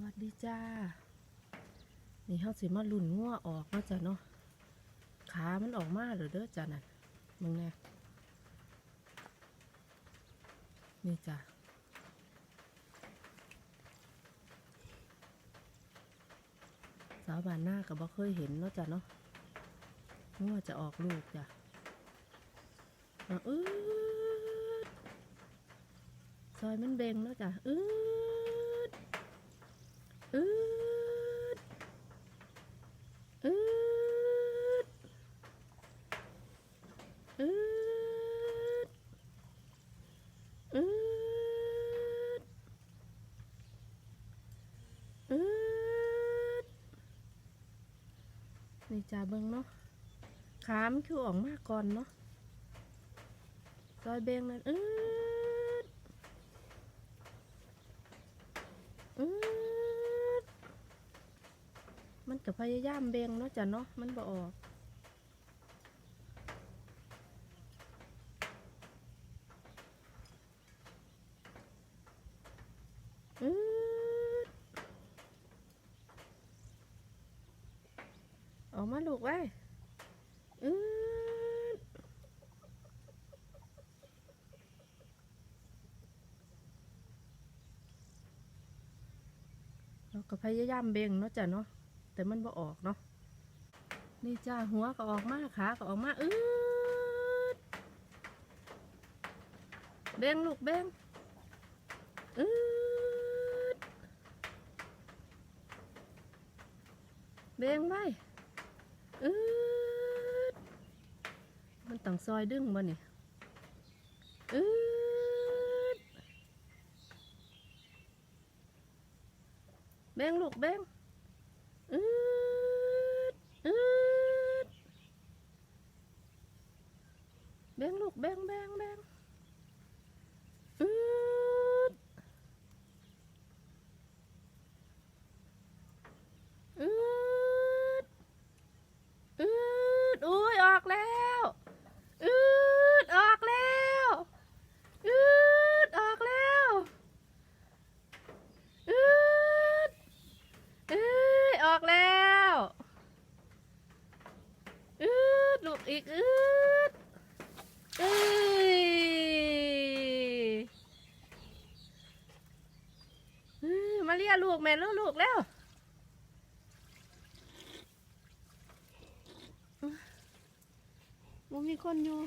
วัสดีจ้า นี่เฮาสิมาลุ่นงัวออกนาะจ้ะเนาะ ขามันออกมาเหรอเด้อจ้ะนั่นมึงแน่นี่จ้ะสาวบานหน้าก็บ่เคยเห็นเนาะจ้ะเนาะงัวจะออกลูกจ้ะอืดซอยมันเบงเนาะจ้ะอืด อืดอืดอืดอืดอืดนี่จ่าเบิงเนาะขามคือออกมาก่อนเนาะซอยเบงนั่นอืดอืด มัน ก็พยายามเบ่งเนาะจ้ะเนาะมันบ่ออก ออกมาลูกไว้อืดเราก็พยายามเบ่งเนาะจ้ะเนาะ แต่มันบ่ออกเนาะนี่จ้าหัวก็ออกมาขาก็ออกมาอืดเบงลูกเบงอืดเบงไว้อืดมันต้องซอยดึงบ่นี่อืดเบงลูกเบง อืดอืด แบงลูกแบงแบงแบงอืดอืดอืดอุ้ยออกแล้วอืดออกแล้วอืดออกแล้วอืดอ้ยออกแล้วอืดลูกอีกอืดเอ้ยเอ้ย แม่ลูกลูกแล้วมันมีคนอยู่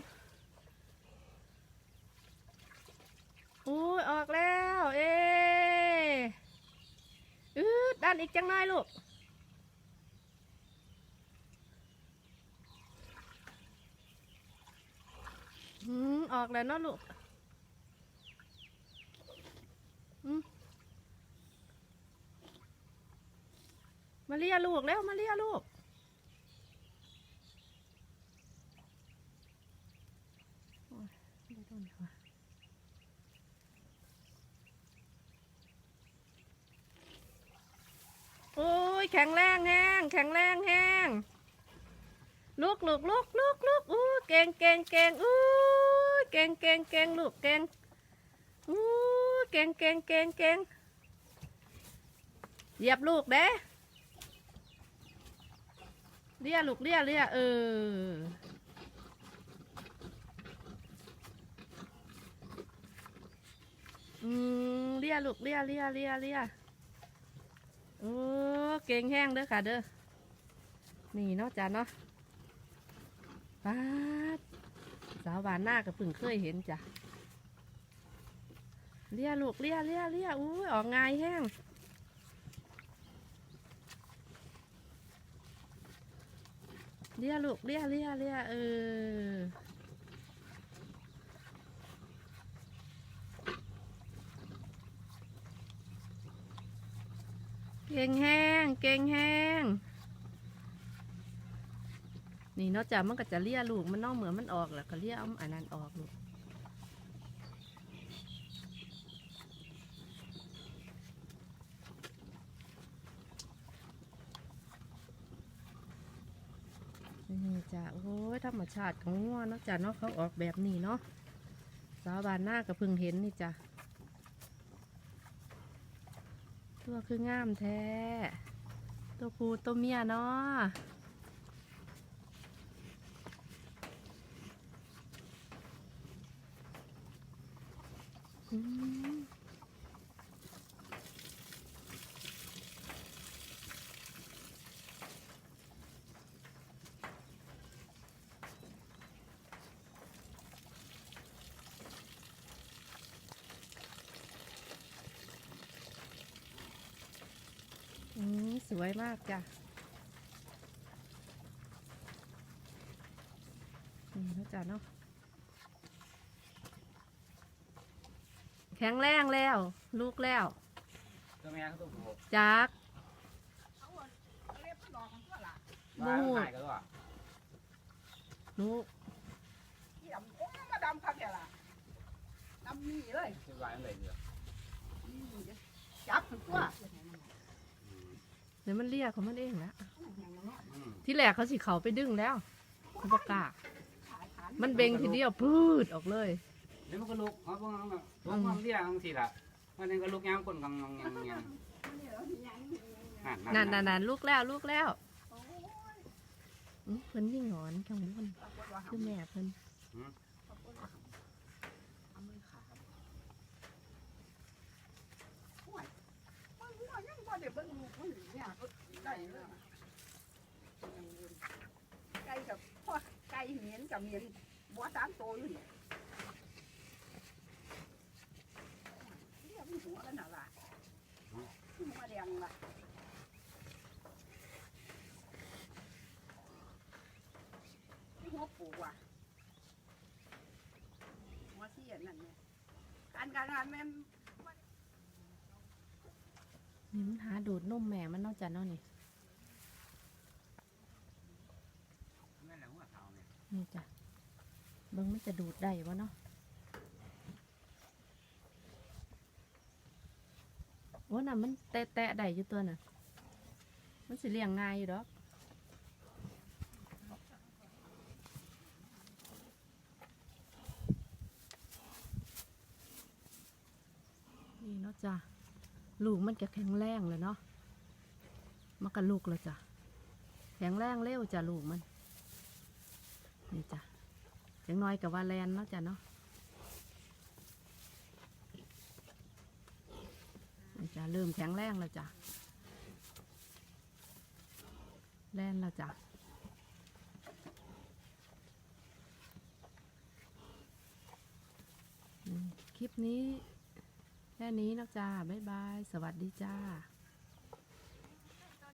โอ้ยออกแล้ว เอ้อืดดันอีกจังน่อยลูกอืมออกแล้วเนาะลูกอืม มาเลียลูกแล้วมาเลียลูก โอ้ยไม่ต้องดีกว่าโอ้ยแข็งแรงแห้งแข็งแรงแห้งลูกลูกลูกลูกลูกอู้เก่งเก่งเก่งอู้เก่งเก่งเก่งลูกเก่งอู้เก่งเก่งเก่งเก่งเหยียบลูกเด้ เลียลูกเลียเลียเออ อืมเลียลูกเลียเลียเลียเลียโอ้เก่งแห้งเด้อค่ะเด้อ นี่เนาะจ้าเนาะป้าสาวบานหน้าก็เพิ่งเคยเห็นจ้ะเลียลูกเลียเลียเลียอู้ยออกง่ายแห้ง เลียลูกเลียเลียเลียเออเก่งแห้งเก่งแห้งนี่นอกจากมันก็จะเลี้ยลูกมันนอกเหมือนมันออกแล้วก็เลี้ยเอาอันนั้นออกลูก นี่จ้ะโอ้ยธรรมชาติของงัวเนอกจากเนาะเขาออกแบบนี้เนาะสาวบานหน้าก็เพิ่งเห็นนี่จ้ะตัวคืองามแท้ ตัวผู้ตัวเมียเนาะอืมอืม สวยมากจ้ะนี่นะจ๊ะเนาะแข็งแรงแล้ว ลูกแล้วตัวแม่เขาตัวผู้จักเรียบดอกของตัวละว่าโอ้ขายกันว่าหนูที่ดำโอ้มาดำพักแก่ละดำนี่เลยคือว่าอะไรเดียวนี่เด้อจับถึงตัว เดี๋ยวมันเรียกของมันเองแล้วอืมที่แรกเขาสิเขาไปดึงแล้วเขาประกล้าขายขายมันเบงทีเดียวพืดออกเลยเดี๋ยวมันก็ลุกเขาพวกนั้นก็ลุกมันเรียกบางทีละวันนึงก็ลุกยามคนกำลังยังยังนี่เหรอนี่ยังนี่ยังนั่นนั่นนั่นนั่นลูกแล้วลูกแล้วโอ้ยอื้อเพิ่นยิ่งหงอนข้างบนปรากฏว่าคือแม่เพิ่น ปรากฏว่าเอามือขาดโอ้ยมันว่ายังบ่ได้เบิ่งลูกมันเนี่ยก็ได้เลยอะไก่กับพ่อไก่ เหม็นกับเหม็นบัวสามโตวอยู่เนี่ยเรียกมันหัวกันน่ะล่ะหัวแดงล่ะที่หัวปูว่ะหัวเสียนั่นเนี่ยการการงานแม่นนี่มันหาดูดนมแม่มันนอกจากเนาะนี่ นั่นแหละหัวเท้าเนี่ยนี่จ้ะเบิ่งมันจะดูดได้วะเนาะโอ้น่ะมันแตะแตะๆได้อยู่ตัวน่ะ มันสิเลี้ยงง่ายอยู่ดอกนี่เนาะจ้ะลูกมันก็แข็งแรงเลยเนาะมันก็ลูกแล้วจ้ะแข็งแรงเร็วจ้ะลูกมัน นี่จ้ะจังน้อยกับว่าแลนเนาะจ้ะเนาะนี่จ้ะเริ่มแข็งแรงแล้วจ้ะแลนแล้วจ้ะคลิปนี้แค่นี้นะจ้าบ๊ายบาย สวัสดีจ้า